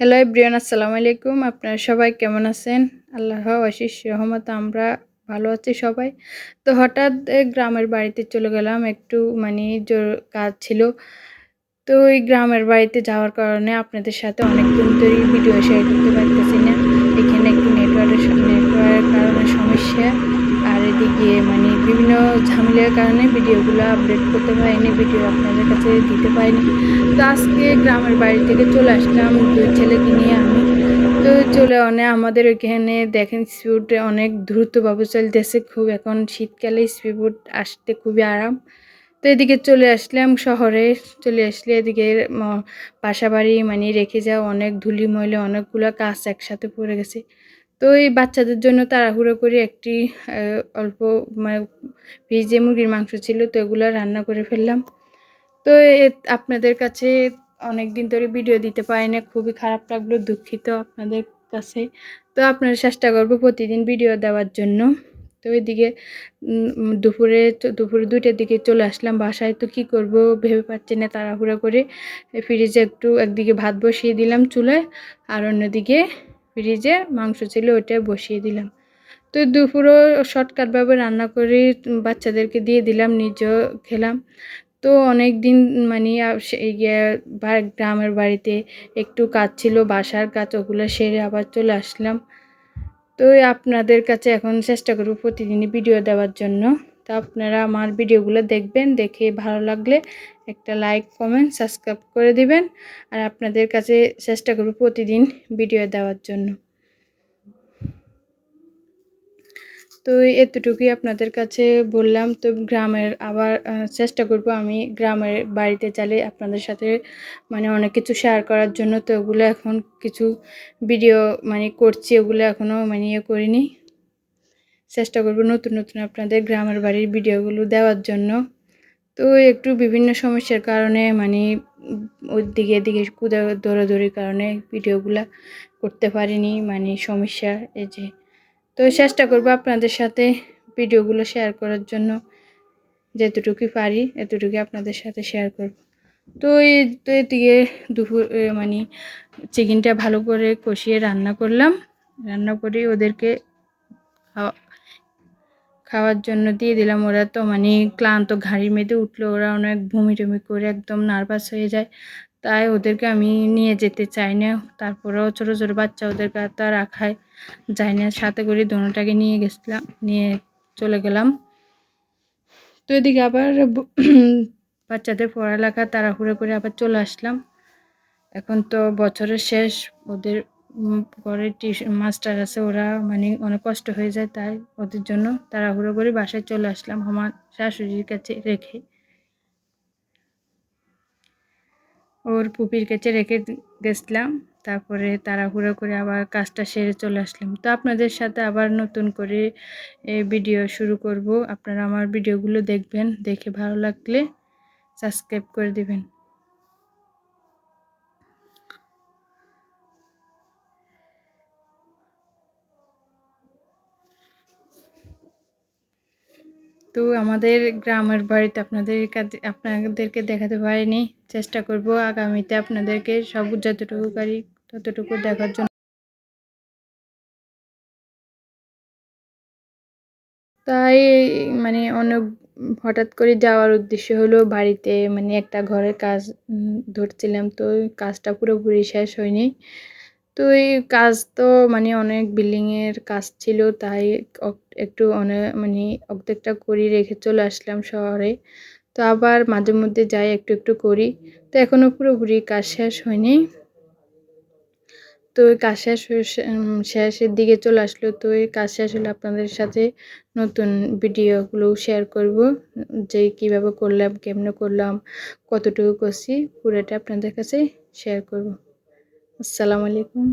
Hello everyone আসসালামু আলাইকুম আপনারা সবাই কেমন আছেন আল্লাহ আশিস রহমত আমরা ভালো আছি সবাই তো হঠাৎ গ্রামের বাড়িতে চলে গেলাম একটু মানে জোর কাজ ছিল তো ওই গ্রামের বাড়িতে যাওয়ার কারণে আপনাদের সাথে অনেক দিন ধরে ভিডিও শেয়ার করতে পারতেছি না এখানে একটু নেটওয়ার্কের নেটওয়ার্কের কারণে সমস্যা আর এদিকে মানে বিভিন্ন ঝামেলার কারণে ভিডিওগুলো আপডেট করতে পারিনি ভিডিও আপনাদের কাছে দিতে পারিনি। তো আজকে গ্রামের বাড়ি থেকে চলে আসলাম দুই ছেলেকে নিয়ে আমি। তো চলে অনেক আমাদের ওইখানে দেখেন স্পিড অনেক দ্রুতভাবে চলতেছে, খুব এখন শীতকালে স্পিড আসতে খুবই আরাম। তো এদিকে চলে আসলাম শহরে, চলে আসলে এদিকে বাসা বাড়ি মানে রেখে যাওয়া অনেক ধুলি ময়লা অনেকগুলো কাজ একসাথে পড়ে গেছে। তো এই বাচ্চাদের জন্য তাড়াহুড়ো করে একটি অল্প মানে ফ্রিজে মুরগির মাংস ছিল, তো এগুলো রান্না করে ফেললাম। তো আপনাদের কাছে অনেক দিন ধরে ভিডিও দিতে পারি না, খুবই খারাপ লাগল, দুঃখিত আপনাদের কাছে। তো আপনারা চেষ্টা করব প্রতিদিন ভিডিও দেওয়ার জন্য। তো ওইদিকে দুপুরে দুপুরে দুইটার দিকে চলে আসলাম বাসায়, তো কি করব ভেবে পাচ্ছি না তাড়াহুড়ো করে। ফ্রিজে একটু একদিকে ভাত বসিয়ে দিলাম চুলায়, আর অন্যদিকে ফ্রিজে মাংস ছিল ওইটা বসিয়ে দিলাম। তো দুপুরও শর্টকাটভাবে রান্না করে বাচ্চাদেরকে দিয়ে দিলাম, নিজেও খেলাম। তো অনেক দিন মানে গ্রামের বাড়িতে একটু কাজ ছিল, বাসার কাজ, ওগুলো সেরে আবার চলে আসলাম। তো আপনাদের কাছে এখন চেষ্টা করব প্রতিদিনই ভিডিও দেওয়ার জন্য। তো আপনারা আমার ভিডিওগুলো দেখবেন, দেখে ভালো লাগলে একটা লাইক কমেন্ট সাবস্ক্রাইব করে দিবেন আর আপনাদের কাছে চেষ্টা করব প্রতিদিন ভিডিও দেওয়ার জন্য। তো এতটুকুই আপনাদের কাছে বললাম। তো গ্রামের আবার চেষ্টা করব আমি গ্রামের বাড়িতে চালে আপনাদের সাথে মানে অনেক কিছু শেয়ার করার জন্য। তো ওগুলো এখন কিছু ভিডিও মানে করছি, ওগুলো এখনও মানে ইয়ে করিনি। চেষ্টা করব নতুন নতুন আপনাদের গ্রামের বাড়ির ভিডিওগুলো দেওয়ার জন্য। তো একটু বিভিন্ন সমস্যার কারণে মানে ওই দিকে এদিকে কুদা, দৌড়াদৌড়ির কারণে ভিডিওগুলো করতে পারিনি মানে সমস্যা এই যে। তো চেষ্টা করব আপনাদের সাথে ভিডিওগুলো শেয়ার করার জন্য, যেতটুকুই পারি এতটুকুই আপনাদের সাথে শেয়ার করব। তো এই, তো এদিকে দুপুর মানে চিকেনটা ভালো করে কষিয়ে রান্না করলাম। রান্না করে ওদেরকে খাওয়ার জন্য দিয়ে দিলাম। ওরা তো মানে ক্লান্ত, ঘাড়ি মেতে উঠল। ওরা অনেক ভূমি টুমি করে একদম নার্ভাস হয়ে যায়। তাই ওদেরকে আমি নিয়ে যেতে চাই না। তারপরেও ছোটো ছোটো বাচ্চা ওদেরকে তা রাখায় যাই না। সাথে করে দোনোটাকে নিয়ে গেছিলাম, নিয়ে চলে গেলাম। তো এদিকে আবার বাচ্চাদের পড়ালেখা তাড়াহুড়ো করে আবার চলে আসলাম। এখন তো বছরের শেষ। ওদের ঘরে টিউশন মাস্টার আছে, ওরা মানে অনেক কষ্ট হয়ে যায় তাই ওদের জন্য তাড়াহুড়ো করে বাসায় চলে আসলাম আমার শাশুড়ির কাছে রেখে। ওর পুপির কাছে রেখে গেছিলাম, তারপরে তাড়াহুড়ো করে আবার কাজটা সেরে চলে আসলাম। তো আপনাদের সাথে আবার নতুন করে ভিডিও শুরু করব। আপনারা আমার ভিডিওগুলো দেখবেন, দেখে ভালো লাগলে সাবস্ক্রাইব করে দেবেন। তো আমাদের গ্রামের বাড়িতে আপনাদের কাছে আপনাদেরকে দেখাতে পারিনি, চেষ্টা করব আগামীতে আপনাদেরকে সব যতটুকু পারি ততটুকু দেখার জন্য। তাই মানে অনেক হঠাৎ করে যাওয়ার উদ্দেশ্য হলো বাড়িতে মানে একটা ঘরের কাজ ধরছিলাম তো কাজটা পুরোপুরি শেষ হয়নি। তো এই কাজ তো মানে অনেক বিল্ডিংয়ের কাজ ছিল, তাই একটু অনেক মানে অর্ধেকটা করি রেখে চলে আসলাম শহরে। তো আবার মাঝে মধ্যে যাই, একটু একটু করি। তো এখনও পুরোপুরি কাজ শেষ হয়নি। তো ওই কাজ শেষ শেষের দিকে চলে আসলো। তো এই কাজ শেষ হলে আপনাদের সাথে নতুন ভিডিওগুলো শেয়ার করব, যে কীভাবে করলাম, কেমনে করলাম, কতটুকু করছি, পুরোটা আপনাদের কাছে শেয়ার করব। আসসালামু আলাইকুম।